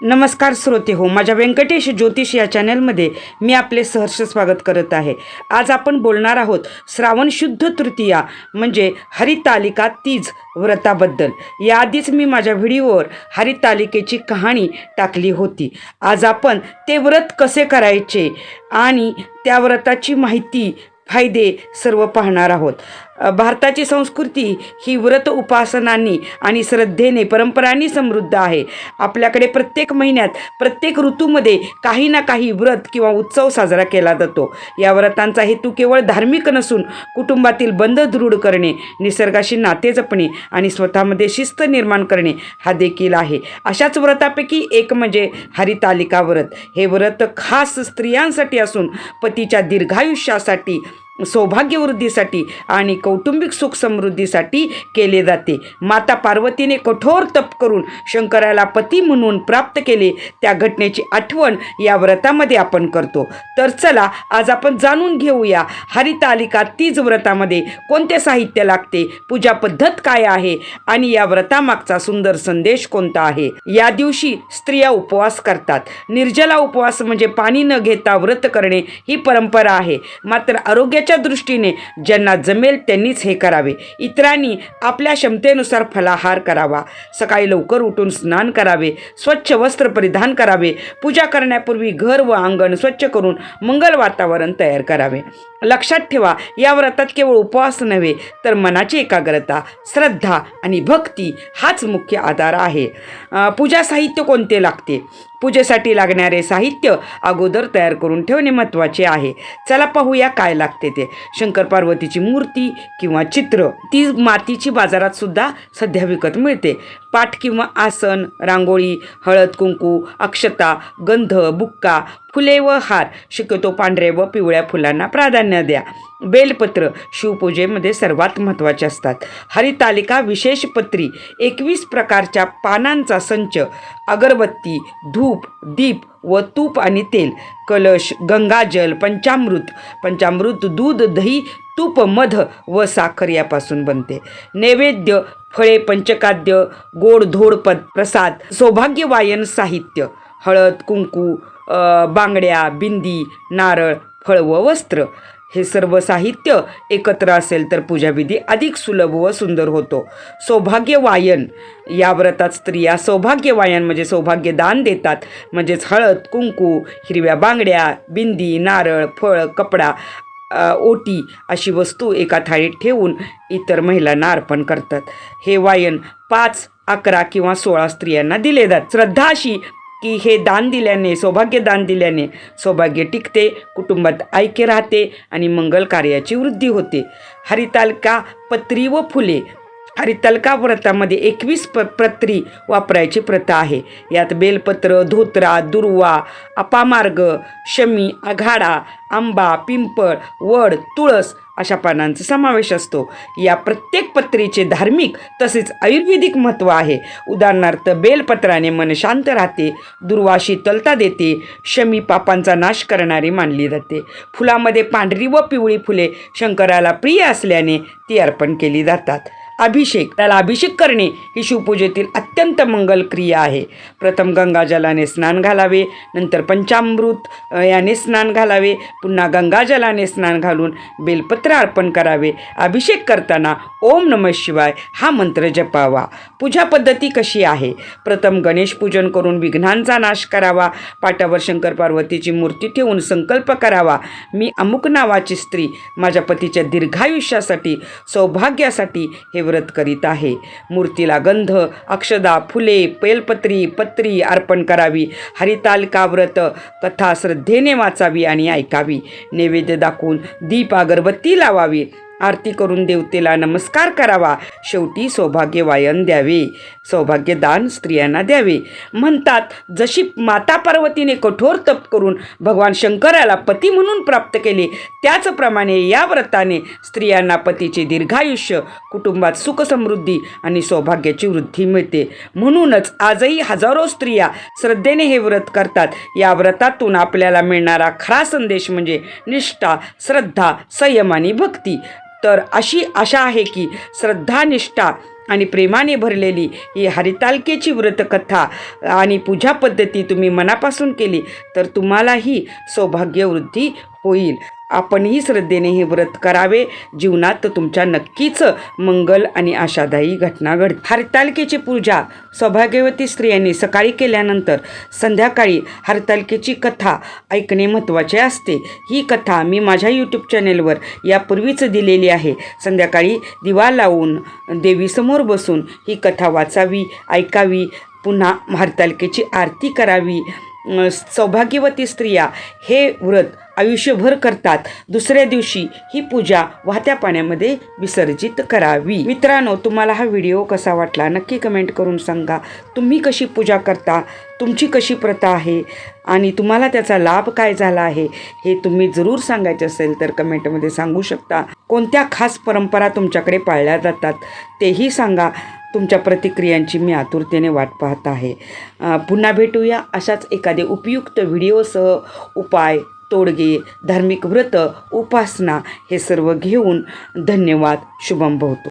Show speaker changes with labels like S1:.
S1: नमस्कार श्रोते हो माझ्या व्यंकटेश ज्योतिष या चॅनलमध्ये मी आपले सहर्ष स्वागत करत आहे. आज आपण बोलणार आहोत श्रावण शुद्ध तृतीया म्हणजे हरितालिका तीज व्रताबद्दल. याआधीच मी माझ्या व्हिडिओवर हरितालिकेची कहाणी टाकली होती. आज आपण ते व्रत कसे करायचे आणि त्या व्रताची माहिती फायदे सर्व पाहणार आहोत. भारताची संस्कृती ही व्रत उपासनांनी आणि श्रद्धेने परंपरांनी समृद्ध आहे. आपल्याकडे प्रत्येक महिन्यात प्रत्येक ऋतूमध्ये काही ना काही व्रत किंवा उत्सव साजरा केला जातो. या व्रतांचा हेतू केवळ धार्मिक नसून कुटुंबातील बंध दृढ करणे निसर्गाशी नाते जपणे आणि स्वतःमध्ये शिस्त निर्माण करणे हा देखील आहे. अशाच व्रतापैकी एक म्हणजे हरितालिका व्रत. हे व्रत खास स्त्रियांसाठी असून पतीच्या दीर्घायुष्यासाठी सौभाग्यवृद्धीसाठी आणि कौटुंबिक सुख समृद्धीसाठी केले जाते. माता पार्वतीने कठोर तप करून शंकराला पती म्हणून प्राप्त केले. त्या घटनेची आठवण या व्रतामध्ये आपण करतो. तर चला आज आपण जाणून घेऊया हरितालिका तीज व्रतामध्ये कोणते साहित्य लागते पूजा पद्धत काय आहे आणि या व्रतामागचा सुंदर संदेश कोणता आहे? या दिवशी स्त्रिया उपवास करतात. निर्जला उपवास म्हणजे पाणी न घेता व्रत करणे ही परंपरा आहे. मात्र आरोग्याच्या दृष्टीने ज्यांना जमेल त्यांनीच हे करावे. इतरांनी आपल्या क्षमतेनुसार फलाहार करावा. सकाळी लवकर उठून स्नान करावे. स्वच्छ वस्त्र परिधान करावे. पूजा करण्यापूर्वी घर व अंगण स्वच्छ करून मंगल वातावरण तयार करावे. लक्षात ठेवा या व्रतात केवळ उपवास नव्हे तर मनाची एकाग्रता श्रद्धा आणि भक्ती हाच मुख्य आधार आहे. पूजा साहित्य कोणते लागते? पूजेसाठी लागणारे साहित्य अगोदर तयार करून ठेवणे महत्त्वाचे आहे. चला पाहूया काय लागते ते. शंकर पार्वतीची मूर्ती किंवा चित्र ती मातीची बाजारात सुद्धा सध्या विकत मिळते. पाठ किंवा आसन रांगोळी हळद कुंकू अक्षता गंध बुक्का फुले व हार शक्यतो पांढरे व पिवळ्या फुलांना प्राधान्य द्या. बेलपत्र शिवपूजेमध्ये सर्वात महत्त्वाचे असतात. हरितालिका विशेष पत्री एकवीस प्रकारच्या पानांचा संच अगरबत्ती धूप दीप व तूप आणि तेल कलश गंगाजल पंचामृत. पंचामृत दूध दही तूप मध व साखर यापासून बनते. नैवेद्य फळे पंचकाद्य गोड धोड पद प्रसाद सौभाग्यवायन साहित्य हळद कुंकू बांगड्या बिंदी नारळ फळ व वस्त्र. हे सर्व साहित्य एकत्र असेल तर पूजाविधी अधिक सुलभ व सुंदर होतो. सौभाग्यवायन. या व्रतात स्त्रिया सौभाग्यवायन म्हणजे सौभाग्यदान देतात. म्हणजेच हळद कुंकू हिरव्या बांगड्या बिंदी नारळ फळ कपडा ओटी अशी वस्तू एका थाळीत ठेवून इतर महिलांना अर्पण करतात. हे वायन पाच अकरा किंवा सोळा स्त्रियांना दिले जातात श्रद्धा अशी की हे दान दिल्याने सौभाग्य दान दिल्याने सौभाग्य टिकते कुटुंबात ऐक्य राहते आणि मंगल कार्याची वृद्धी होते. हरितालिका पत्री व फुले हरितलका व्रतामध्ये एकवीस प पत्री वापरायची प्रथा आहे. यात बेलपत्र धोत्रा दुर्वा अपामार्ग शमी आघाडा आंबा पिंपळ वड तुळस अशा पानांचा समावेश असतो. या प्रत्येक पत्रीचे धार्मिक तसेच आयुर्वेदिक महत्त्व आहे. उदाहरणार्थ बेलपत्राने मन शांत राहते दुर्वा शीतलता देते शमी पापांचा नाश करणारी मानली जाते. फुलामध्ये पांढरी व पिवळी फुले शंकराला प्रिय असल्याने ती अर्पण केली जातात. अभिषेक. त्याला अभिषेक करणे ही शिवपूजेतील अत्यंत मंगल क्रिया आहे. प्रथम गंगाजलाने स्नान घालावे नंतर पंचामृत याने स्नान घालावे पुन्हा गंगाजलाने स्नान घालून बेलपत्र अर्पण करावे. अभिषेक करताना ओम नम शिवाय हा मंत्र जपावा. पूजा पद्धती कशी आहे? प्रथम गणेश पूजन करून विघ्नांचा नाश करावा. पाटावर शंकर पार्वतीची मूर्ती ठेवून संकल्प करावा. मी अमुक नावाची स्त्री माझ्या पतीच्या दीर्घायुष्यासाठी सौभाग्यासाठी हे व्रत करीत आहे. मूर्तीला गंध अक्षदा फुले पेलपत्री पत्री अर्पण करावी. हरितालिका व्रत कथा श्रद्धेने वाचावी आणि ऐकावी. नैवेद्य दाखवून दीप अगरबत्ती लावावी. आरती करून देवतेला नमस्कार करावा. शेवटी सौभाग्यवायन द्यावे. सौभाग्यदान स्त्रियांना द्यावे. म्हणतात जशी माता पार्वतीने कठोर तप करून भगवान शंकराला पती म्हणून प्राप्त केले त्याचप्रमाणे या व्रताने स्त्रियांना पतीचे दीर्घायुष्य कुटुंबात सुखसमृद्धी आणि सौभाग्याची वृद्धी मिळते. म्हणूनच आजही हजारो स्त्रिया श्रद्धेने हे व्रत करतात. या व्रतातून आपल्याला मिळणारा खरा संदेश म्हणजे निष्ठा श्रद्धा संयम आणि भक्ती. तर अशी आशा आहे की श्रद्धानिष्ठा आणि प्रेमाने भरलेली ही हरितालकेची व्रतकथा आणि पूजा पद्धती तुम्ही मनापासून केली तर तुम्हालाही सौभाग्यवृद्धी होईल. आपणही श्रद्धेने हे व्रत करावे. जीवनात तुमच्या नक्कीच मंगल आणि आशादायी घटना घड हरतालिकेची पूजा सौभाग्यवती स्त्रियांनी सकाळी केल्यानंतर संध्याकाळी हरतालिकेची कथा ऐकणे महत्त्वाचे असते. ही कथा मी माझ्या यूट्यूब चॅनेलवर यापूर्वीच दिलेली आहे. संध्याकाळी दिवा लावून देवीसमोर बसून ही कथा वाचावी ऐकावी पुन्हा हरतालिकेची आरती करावी. सौभाग्यवती स्त्रिया हे व्रत आयुष्यभर करतात. दुसऱ्या दिवशी ही पूजा वाहत्या पाण्यामध्ये विसर्जित करावी. मित्रांनो तुम्हाला हा व्हिडिओ कसा वाटला नक्की कमेंट करून सांगा. तुम्ही कशी पूजा करता? तुमची कशी प्रथा आहे? आणि तुम्हाला त्याचा लाभ काय झाला आहे? हे तुम्ही जरूर सांगायचे असेल तर कमेंटमध्ये सांगू शकता. कोणत्या खास परंपरा तुमच्याकडे पाळल्या जातात तेही सांगा. तुमच्या प्रतिक्रियांची मी आतुरतेने वाट पाहत आहे. पुन्हा भेटूया अशाच एखादे उपयुक्त व्हिडिओसह. उपाय तोडगे धार्मिक व्रत उपासना हे सर्व घेऊन धन्यवाद. शुभम भवतो